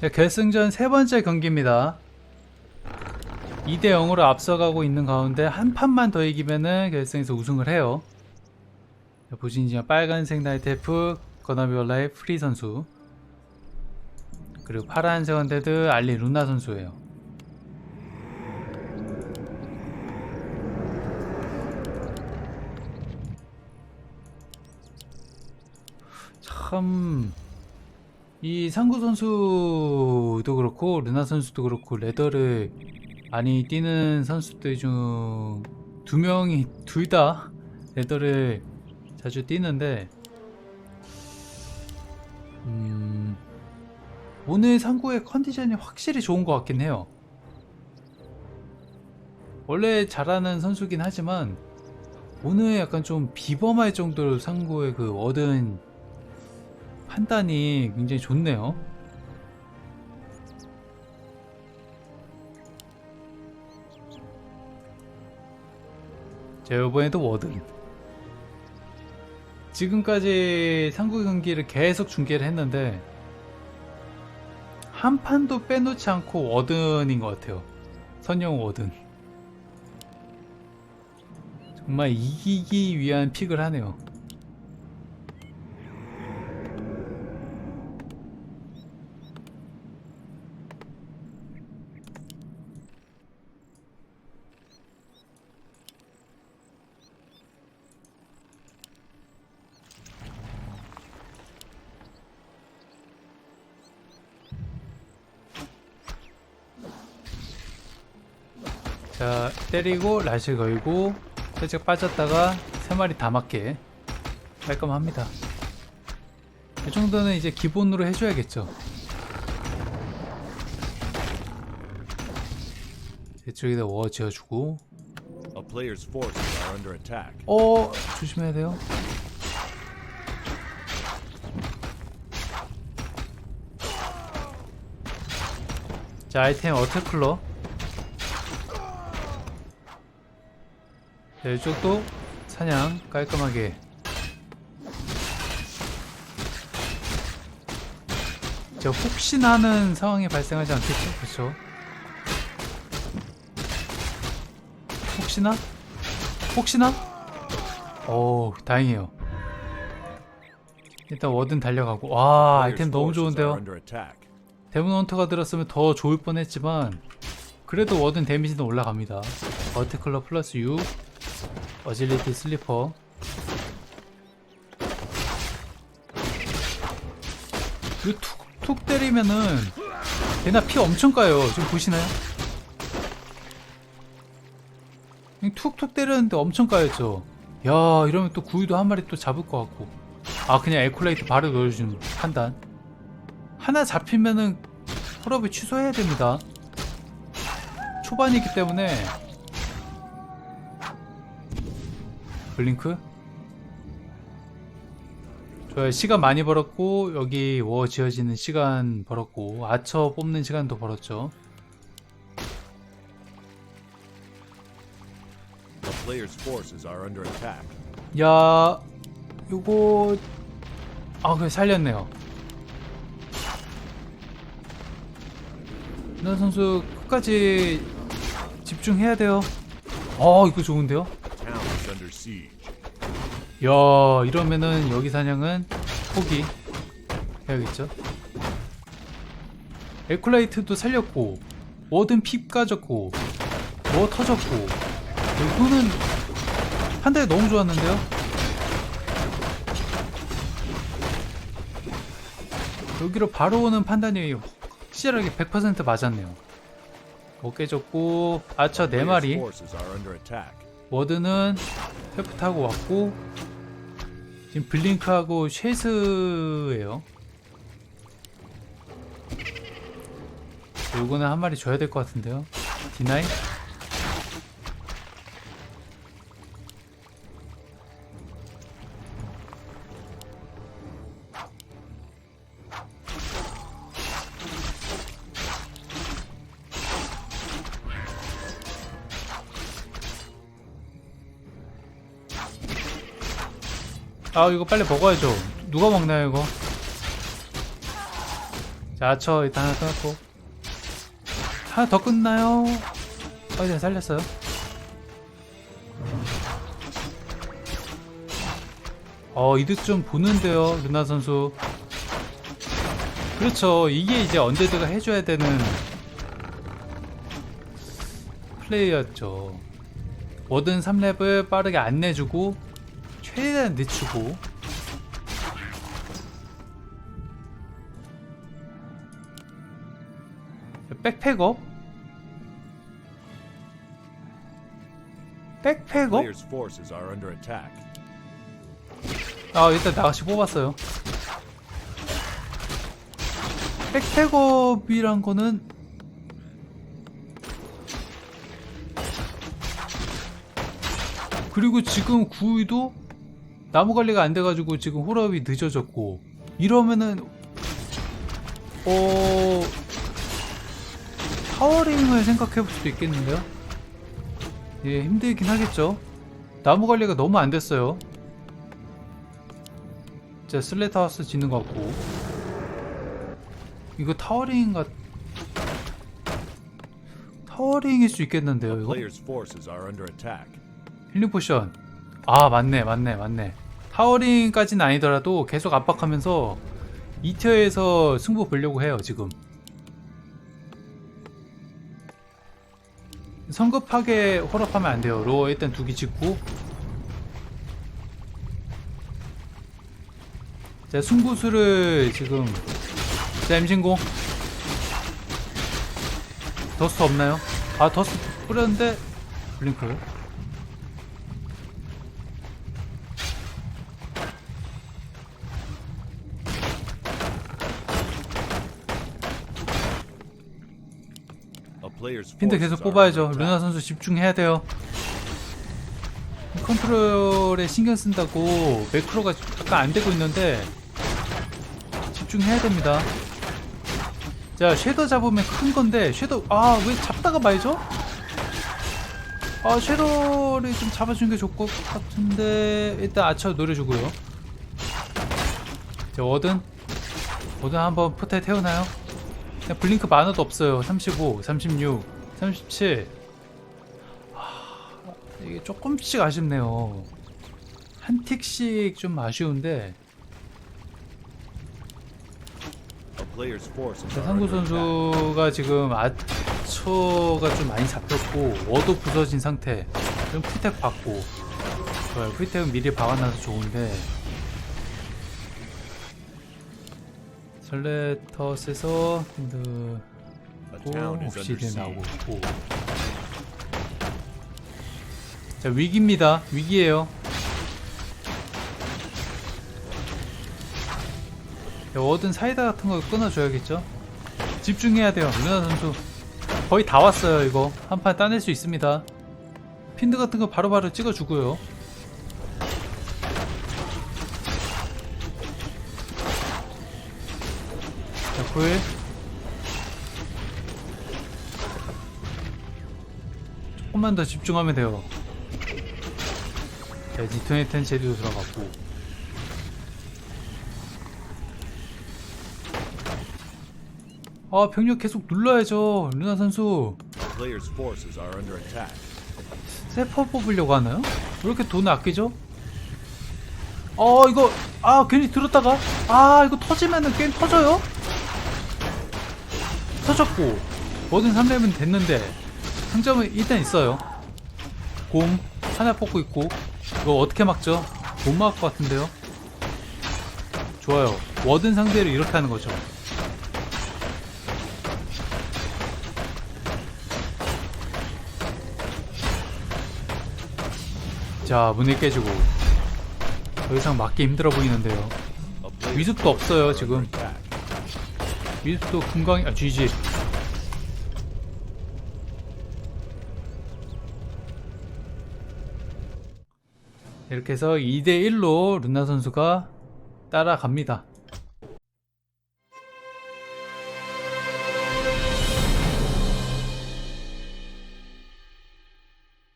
자, 결승전 세 번째 경기입니다. 2대 0으로 앞서가고 있는 가운데 한 판만 더 이기면은 결승에서 우승을 해요. 자, 보시니까 빨간색 나이트 F 거나비올라의 프리 선수 그리고 파란색 언데드 알리 루나 선수예요. 참, 이 상구 선수도 그렇고, 르나 선수도 그렇고, 레더를 많이 뛰는 선수들 중 두 명이 둘 다 레더를 자주 뛰는데, 음, 오늘 상구의 컨디션이 확실히 좋은 것 같긴 해요. 원래 잘하는 선수긴 하지만, 오늘 약간 좀 비범할 정도로 상구의 그 얻은 판단이 굉장히 좋네요. 자, 이번에도 워든. 지금까지 상구 경기를 계속 중계를 했는데, 한 판도 빼놓지 않고 워든인 것 같아요. 선영 워든. 정말 이기기 위한 픽을 하네요. 자 때리고 라시 걸고 살짝 빠졌다가 세 마리 다 맞게 깔끔합니다. 이 정도는 이제 기본으로 해줘야겠죠? 이쪽에다 워 지어주고. 어 조심해야 돼요. 자 아이템 어택클러 자, 이쪽도 사냥 깔끔하게 저 혹시나 하는 상황이 발생하지 않겠죠? 그렇죠 혹시나? 혹시나? 오 다행이에요 일단 워든 달려가고 와 아이템 너무 좋은데요. 데몬 헌터가 들었으면 더 좋을 뻔했지만 그래도 워든 데미지는 올라갑니다 어테클러 플러스 6 어질리티 슬리퍼. 이거 툭 툭 때리면은 얘나 피 엄청 까요. 지금 보시나요? 툭툭 때렸는데 엄청 까였죠. 야 이러면 또 구이도 한 마리 또 잡을 것 같고. 아 그냥 에콜레이트 바로 넣어주는 판단. 하나 잡히면은 홀업을 취소해야 됩니다. 초반이기 때문에 블링크? 좋아요 시간 많이 벌었고 여기 워 지어지는 시간 벌었고 아처 뽑는 시간도 벌었죠. 야 요거 아 그래 살렸네요. 나 선수 끝까지 집중해야 돼요. 어 이거 좋은데요 야 이러면은 여기 사냥은 포기 해야겠죠? 에콜라이트도 살렸고 워든 핍 까졌고 뭐 터졌고 이거는 한 대 너무 좋았는데요? 여기로 바로 오는 판단이 확실하게 100% 맞았네요. 뭐 깨졌고 아처 Player's 4마리 워드는 헬프 타고 왔고 지금 블링크하고 쉐스예요. 요거는 한 마리 줘야 될 것 같은데요. 디나이? 아 이거 빨리 먹어야죠 누가 먹나요 이거 자, 아처 일단 하나 끊었고. 하나 더 끊나요? 어, 이제 살렸어요. 어, 이득 좀 보는데요, 루나 선수. 그렇죠. 이게 이제 언데드가 해줘야 되는 플레이였죠. 워든 3렙을 빠르게 안 내주고, 최대한 늦추고, 백팩업? 백팩업? 아 일단 나가시 뽑았어요 백팩업이란 거는 그리고 지금 구이도 나무 관리가 안 돼가지고 지금 홀업이 늦어졌고 이러면은 어 타워링을 생각해 볼 수도 있겠는데요? 예 힘들긴 하겠죠? 나무 관리가 너무 안 됐어요. 진짜 슬레타우스 짓는 것 같고. 이거 타워링인가 타워링일 수 있겠는데요 이거. 힐링 포션 아 맞네 맞네 맞네. 타워링까지는 아니더라도 계속 압박하면서 2티어에서 승부 보려고 해요 지금. 성급하게 홀업하면 안 돼요. 로어 일단 두개 짓고. 자 승부수를 지금. 자 임진공. 더스트 없나요? 아 더스트 뿌렸는데 블링크 forces 계속 뽑아야죠. attack. 선수 집중해야 돼요. 컨트롤에 신경 쓴다고 매크로가 약간 안 되고 있는데 집중해야 됩니다. 자, 쉐더 잡으면 큰 건데 쉐더 아 왜 잡다가 말죠? 아 쉐더를 좀 잡아 주는 게 좋을 것 같은데 일단 아처 노려 주고요. 자 워든 워든 한번 포탈 태우나요? 그냥 블링크 만화도 없어요. 35, 36, 37. 아, 이게 조금씩 아쉽네요. 한 틱씩 좀 아쉬운데 A player's forces 자, are 상구 under attack. 선수가 지금 아처가 좀 많이 잡혔고 워도 부서진 상태. 좀 풀텍 받고 좋아요. 풀텍은 미리 박아놔서 좋은데 is under 옵시드. 나오고 있고 자 위기입니다. 위기에요. 자, 워든 사이다 같은 거 끊어줘야겠죠? 집중해야 돼요 루나 선수. 거의 다 왔어요 이거. 한 판 따낼 수 있습니다. 핀드 같은 거 바로바로 찍어주고요 자 코일 조금만 더 집중하면 돼요. 자, 디토네이트는 제대로 들어갔고. 아, 병력 계속 눌러야죠. 루나 선수. 세퍼 뽑으려고 하나요? 왜 이렇게 돈을 아끼죠? 어, 이거, 아, 괜히 들었다가, 아, 이거 터지면은 게임 터져요? 터졌고, 뭐든 3렙은 됐는데, 상점은 일단 있어요. 곰, 하나 뽑고 있고, 이거 어떻게 막죠? 못 막을 것 같은데요? 좋아요. 워든 상대로 이렇게 하는 거죠. 자, 문을 깨지고. 더 이상 막기 힘들어 보이는데요. 위습도 없어요, 지금. 위습도 금강이, 아, GG. 이렇게 해서 2대1로 루나 선수가 따라갑니다.